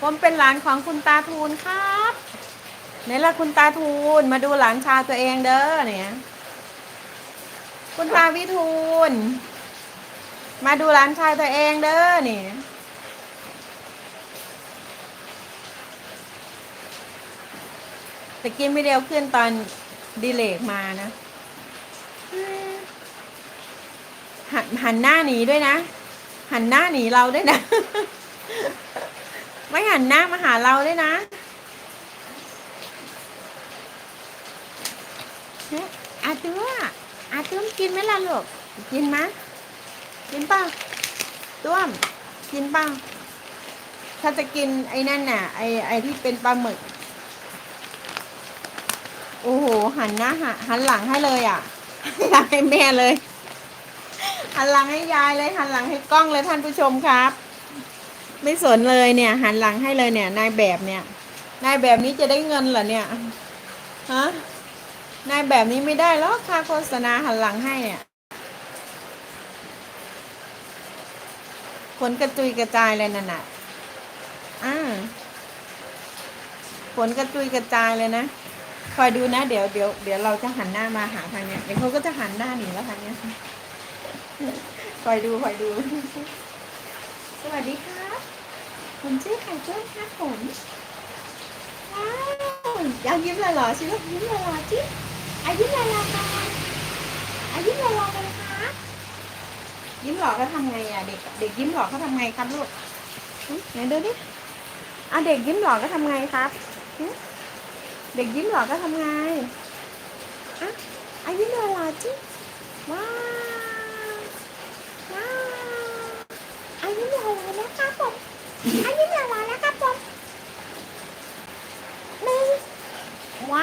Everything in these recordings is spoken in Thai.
ผมเป็นหลานของคุณตาทูลครับไหนล่ะคุณตาทูลมาดูหลานชายตัวเองเด้อเนี่ยคุณตาวิทูลมาดูหลานชายตัวเองเด้อนี่ตะกี้ไม่เร็วขึ้นตอนดีเลกมานะ หันหันหน้าหนีด้วยนะ หันหน้าหนีเราด้วยนะ ไม่หันหน้ามาหาเราด้วยนะเฮ้อาตัวอาตุ้มกินไหมล่ะลูกกินไหมกินเปล่าต้วมกินเปล่าถ้าจะกินไอ้นั่นน่ะ ไอ้ไอ้ที่เป็นปลาหมึก โอ้โหหันหน้าหาหันหลังให้เลยอะหันหลังให้แม่เลย หันหลังให้ยายเลย หันหลังให้กล้องเลยท่านผู้ชมครับ ไม่สนเลยเนี่ย หันหลังให้เลยเนี่ย นายแบบเนี่ย นายแบบนี้จะได้เงินเหรอเนี่ยฮะนายแบบนี้ไม่ได้หรอกค่าโฆษณาหันหลังให้เนี่ยผลกระจุยกระจายเลยนั่นน่ะอ่าผลกระจุยกระจายเลยนะคอยดูนะเดี๋ยวเดี๋ยวเดี๋ยวเราจะหันหน้ามาหาทางเนี้ยเดี๋ยวเขาก็จะหันหน้าหนีแล้วทางเนี้ยคอยดูคอยดู สวัสดีครับ ผมชื่อไข่เจ้าครับผมว้าวอยากยิ้มหล่อๆสิลูกยิ้มหล่อๆจิอายิ้มหล่อๆกันอายิ้มหล่อๆกันคะยิ้มหล่อก็ทำไงอะเด็กเด็กยิ้มหล่อเขาทำไงครับลูกไหนดูดิอะเด็กยิ้มหล่อก็ทำไงครับเด็กยิ้มหล่อก็ทำไงอะอายิ้มหล่อๆจิว้าวว้าวอายิ้มหล่อๆนะครับ ผมอายิ้มหล่อๆนะครับผมหนึ่ง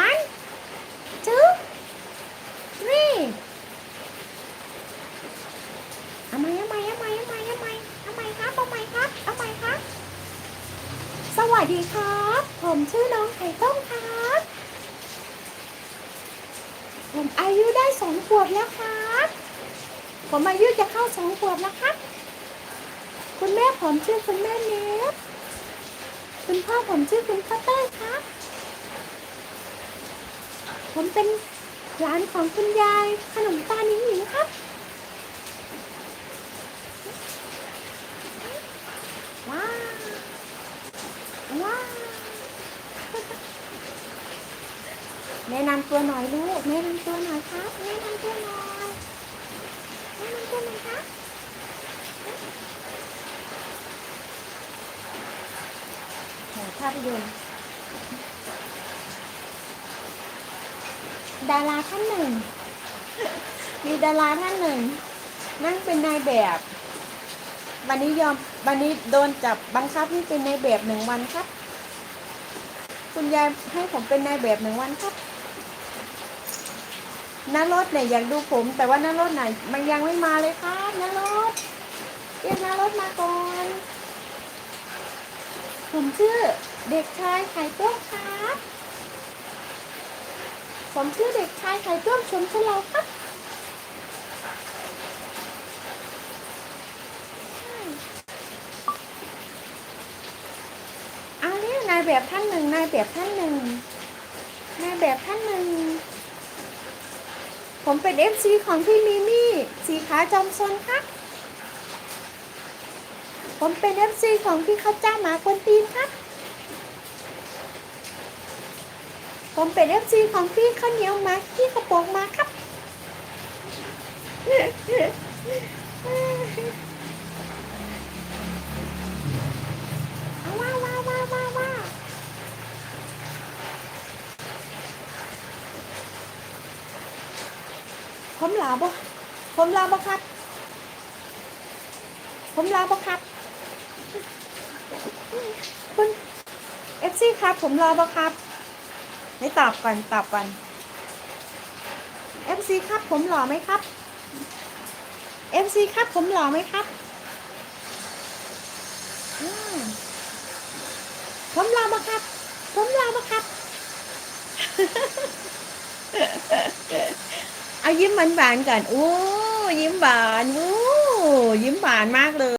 one two three เอาไหมเอาไหมเอาไหมเอาไหมเอาไหมเอาไหมครับเอาไหมครับเอาไหมครับ สวัสดีครับ ผมชื่อน้องไข่ต้มครับ ผมอายุได้สองขวบแล้วครับ ผมอายุจะเข้าสองขวบแล้วครับ ผมชื่อคุณแม่เนฟคุณพ่อผมชื่อคุณพ่อเต้ครับ ผมเป็นหลานของคุณยายขนมตาลนิ้งหนิงครับ ว้าว ว้าว แนะนำตัวหน่อยลูกแนะนำตัวหน่อยครับแนะนำตัวหน่อยแนะนำตัวหน่อยครับโห ภาพยนตร์ดาราท่านหนึ่ง มีดาราท่านหนึ่ง นั่งเป็นนายแบบ วันนี้ยอมวันนี้โดนจับบังคับให้เป็นนายแบบหนึ่งวันครับ คุณยายให้ผมเป็นนายแบบหนึ่งวันครับน้ารถเนี่ยอยากดูผม แต่ว่าน้ารถไหนมันยังไม่มาเลยครับน้ารถเรียกน้ารถมาก่อน ผมชื่อเด็กชายไข่ต้มครับผมชื่อเด็กชายไข่ต้มชมชลาครับเอาเนี่ยนายแบบท่านหนึ่งนายแบบท่านหนึ่งนายแบบท่านหนึ่ง ผมเป็นเอฟซีของพี่มิมี่ สีขาจอมซนครับ ผมเป็นเอฟซีของพี่ข้าวเจ้าหมากวนตีนครับ ผมเป็นเอฟซีของพี่ข้าวเหนียวมาพี่กระโปรงมาครับว้าวว้าวว้าวว้าวว้าวผมลาบ่ผมลาบ่ครับ ผมลาบ่ครับ คุณเอฟซีครับ ผมรอบ่ครับให้ตอบก่อนตอบก่อน FC ครับ ผมหล่อไหมครับ FC ครับ ผมหล่อไหมครับอผมหล่อบ่ครับ ผมหล่อบ่ครับ เอายิ้มหวานๆก่อน โอ้ยิ้มหวาน โอ้ยิ้มหวานมากเลย